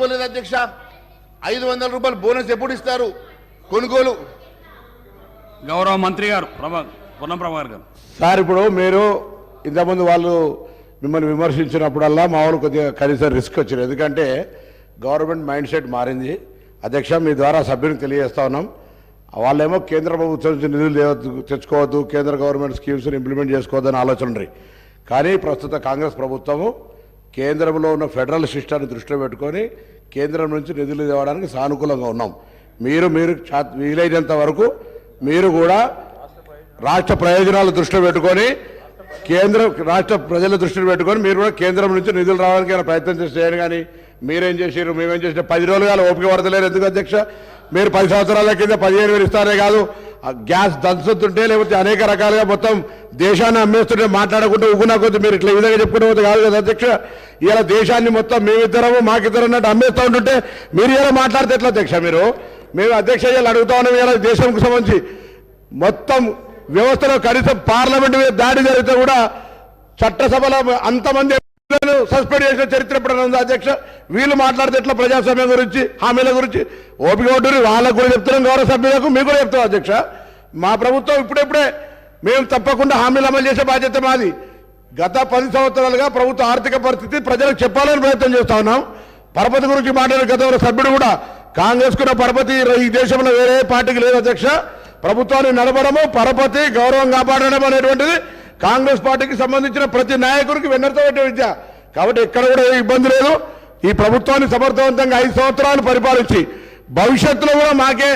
ఇవ్వలేదు అధ్యక్ష. ఐదు వందల రూపాయలు బోనస్ ఎప్పుడు ఇస్తారు? కొనుగోలు. గౌరవ మంత్రి గారు ప్రభా పొన్నం ప్రభాకర్ గారు. సార్ ఇప్పుడు మీరు ఇంతకుముందు వాళ్ళు మిమ్మల్ని విమర్శించినప్పుడల్లా మా వాళ్ళు కొద్దిగా కనీసం రిస్క్ వచ్చింది. ఎందుకంటే గవర్నమెంట్ మైండ్ సెట్ మారింది. అధ్యక్ష మీ ద్వారా సభ్యునికి తెలియజేస్తా ఉన్నాం. వాళ్ళేమో కేంద్ర ప్రభుత్వం నుంచి నిధులు తెచ్చుకోవద్దు కేంద్ర గవర్నమెంట్ స్కీమ్స్ని ఇంప్లిమెంట్ చేసుకోవద్దని ఆలోచన ఉంది. కానీ ప్రస్తుత కాంగ్రెస్ ప్రభుత్వము కేంద్రంలో ఉన్న ఫెడరల్ సిస్టాన్ని దృష్టిలో పెట్టుకొని కేంద్రం నుంచి నిధులు తేవడానికి సానుకూలంగా ఉన్నాం. మీరు మీరు చా- వీలైనంత వరకు మీరు కూడా రాష్ట్ర ప్రయోజనాలు దృష్టిలో పెట్టుకొని కేంద్ర రాష్ట్ర ప్రజల దృష్టిలో పెట్టుకొని మీరు కూడా కేంద్రం నుంచి నిధులు రావడానికి ప్రయత్నం చేసి చేయండి కానీ మీరేం చేసారు మేమేం చేసిన? పది రోజులుగా ఓపిక పడతలేరు ఎందుకు అధ్యక్ష? మీరు పది సంవత్సరాల కింద పదిహేను వేలు ఇస్తారే కాదు. గ్యాస్ దంచుతుంటే లేకపోతే అనేక రకాలుగా మొత్తం దేశాన్ని అమ్మేస్తుంటే మాట్లాడకుండా ఉగునా కొద్ది మీరు ఇట్లా విధంగా చెప్పుకునే పోతే కాదు కదా అధ్యక్ష? ఇలా దేశాన్ని మొత్తం మేమిద్దరము మాకిద్దరు అన్నట్టు అమ్మేస్తూ ఉంటుంటే మీరు ఇలా మాట్లాడితే ఎట్లా అధ్యక్ష మీరు? మేము అధ్యక్ష ఇలా అడుగుతా ఉన్నాం ఇలా దేశంకు సంబంధించి. మొత్తం వ్యవస్థలో కనీసం పార్లమెంట్ మీద దాడి జరిగితే కూడా చట్టసభలో అంతమంది సస్పెండ్ చేసిన చరిత్ర ఎప్పుడైనా అధ్యక్ష? వీళ్ళు మాట్లాడితే ఎట్లా ప్రజాస్వామ్యం గురించి హామీల గురించి? ఓపిక ఉంటుంది వాళ్ళకు కూడా చెప్తున్నాం గౌరవ సభ్యులకు మీకు కూడా చెప్తాం అధ్యక్ష. మా ప్రభుత్వం ఇప్పుడెప్పుడే మేము తప్పకుండా హామీలు అమలు చేసే బాధ్యత మాది. గత పది సంవత్సరాలుగా ప్రభుత్వ ఆర్థిక పరిస్థితి ప్రజలకు చెప్పాలని ప్రయత్నం చేస్తా ఉన్నాం. పరపతి గురించి మాట్లాడే గతంలో సభ్యుడు కూడా కాంగ్రెస్ కున్న పరపతి ఈ దేశంలో వేరే పార్టీకి లేదు అధ్యక్ష. ప్రభుత్వాన్ని నడపడము పరపతి గౌరవం కాపాడడం అనేటువంటిది కాంగ్రెస్ పార్టీకి సంబంధించిన ప్రతి నాయకుడికి వెన్నెరతో పెట్టే విద్య. కాబట్టి ఎక్కడ కూడా ఏ ఇబ్బంది లేదు. ఈ ప్రభుత్వాన్ని సమర్థవంతంగా ఐదు సంవత్సరాలు పరిపాలించి భవిష్యత్తులో కూడా మాకే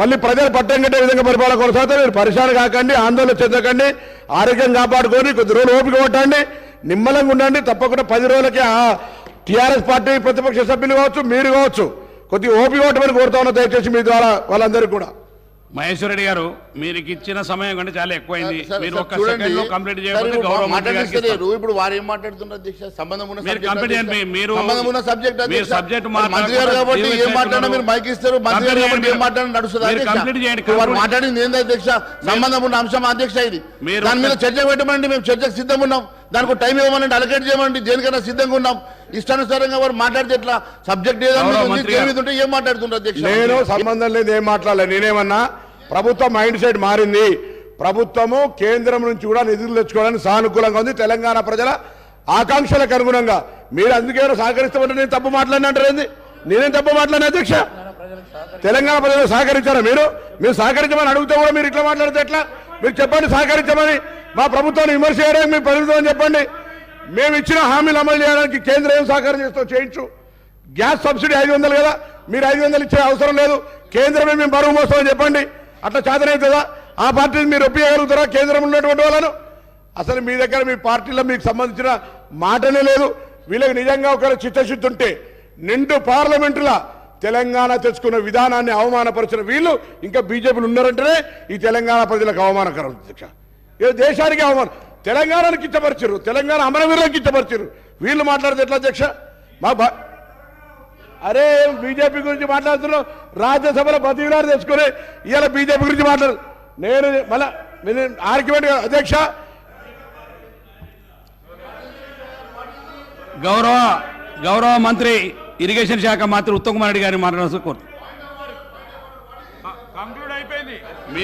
మళ్ళీ ప్రజలు పట్టం కట్టే విధంగా పరిపాలన కొనసాగుతారు. మీరు పరిశాన కాకండి ఆందోళన చెందకండి ఆరోగ్యం కాపాడుకొని కొద్ది రోజులు ఓపిక పట్టండి నిమ్మలంగా ఉండండి. తప్పకుండా పది రోజులకి ఆ టీఆర్ఎస్ పార్టీ ప్రతిపక్ష సభ్యులు కావచ్చు మీరు కావచ్చు కొద్దిగా ఓపిక పట్టమని కోరుతా ఉన్నా దయచేసి మీ ద్వారా వాళ్ళందరికీ కూడా. మహేశ్వర రెడ్డి గారు మీరు ఇచ్చిన సమయం కంటే చాలా ఎక్కువైంది. మీరు ఒక్క. సెకండ్లో కంప్లీట్ చేయకపోతే ఇప్పుడు గౌరవ మంత్రి గారికి ఇప్పుడు వారు ఏం మాట్లాడుతున్నారు అధ్యక్ష? సంబంధం ఉన్న మీరు కంప్లీట్. చేయండి. మీరు- సంబంధం ఉన్న సబ్జెక్ట్ మీరు subject మంత్రి గారు కాబట్టి ఏం మాట్లాడినా మీరు మైక్ ఇస్తారు. మంత్రి గారు కంప్లీట్ కాబట్టి ఏం. మాట్లాడినా నడుస్తుంది మీరు కంప్లీట్ చేయండి. వారు మాట్లాడింది ఏంది అధ్యక్ష? సంబంధం ఉన్న అంశం అధ్యక్ష ఇది. మీరు దాని మీద చర్చ పెట్టమండి మేము చర్చకు సిద్ధంగా ఉన్నాం. దానికి టైం ఇవ్వమనండి అలకేట్ చేయమండి దేనికైనా సిద్ధంగా ఉన్నాం. ఇష్టానుసారంగా వారు మాట్లాడితే ఎట్లా? సబ్జెక్ట్ ఏదైనా ఏం మాట్లాడుతుంటారు నేను సంబంధం లేదు ఏం మాట్లాడలేదు నేనేమన్నా? ప్రభుత్వ మైండ్ సెట్ మారింది. ప్రభుత్వము కేంద్రం నుంచి కూడా నిధులు తెచ్చుకోవడానికి సానుకూలంగా ఉంది. తెలంగాణ ప్రజల ఆకాంక్షలకు అనుగుణంగా. మీరు అందుకేమైనా సహకరిస్తామంటే నేను తప్పు మాట్లాడిన ఏంది? నేనేం తప్పు మాట్లాడిన అధ్యక్ష? తెలంగాణ ప్రజలు సహకరించారా మీరు? మీరు సహకరించమని అడిగితే కూడా మీరు ఇట్లా మాట్లాడితే ఎట్లా? మీరు చెప్పండి సహకరించమని. మా ప్రభుత్వాన్ని విమర్శ చేయడానికి మీ పరిమితం చెప్పండి. మేము ఇచ్చిన హామీలు అమలు చేయడానికి కేంద్రం ఏం సహకారం చేస్తో చేయించు. గ్యాస్ సబ్సిడీ ఐదు వందలు కదా మీరు ఐదు వందలు ఇచ్చే అవసరం లేదు. కేంద్రమే మేము బరువు మోస్తామని చెప్పండి. అట్లా చేతనవుతుందా ఆ పార్టీని మీరు ఒప్పియగలుగుతారా కేంద్రంలో ఉన్నటువంటి వాళ్ళను? అసలు మీ దగ్గర మీ పార్టీలో మీకు సంబంధించిన మాటనే లేదు. వీళ్ళకి నిజంగా ఒకవేళ చిత్తశుద్ధి ఉంటే నిండు పార్లమెంటులా తెలంగాణ తెచ్చుకున్న విధానాన్ని అవమానపరిచిన వీళ్ళు ఇంకా బీజేపీలు ఉన్నారంటేనే ఈ తెలంగాణ ప్రజలకు అవమానకరం అధ్యక్ష. ఏ దేశానికి అవమానం? తెలంగాణను కిచ్చపరిచారు తెలంగాణ అమరవీరులకు కిచ్చపరిచారు వీళ్ళు మాట్లాడితే ఎట్లా అధ్యక్ష? మా అరే బీజేపీ గురించి మాట్లాడుతున్నాం రాజ్యసభలో బతికినారు తెచ్చుకొని ఇవాళ బీజేపీ గురించి మాట్లాడు. నేను మళ్ళా ఆర్గ్యుమెంట్ అధ్యక్ష. గౌరవ గౌరవ మంత్రి ఇరిగేషన్ శాఖ మంత్రి ఉత్తమ్ కుమార్ రెడ్డి గారిని మాట్లాడాల్సి కోరుతున్నాను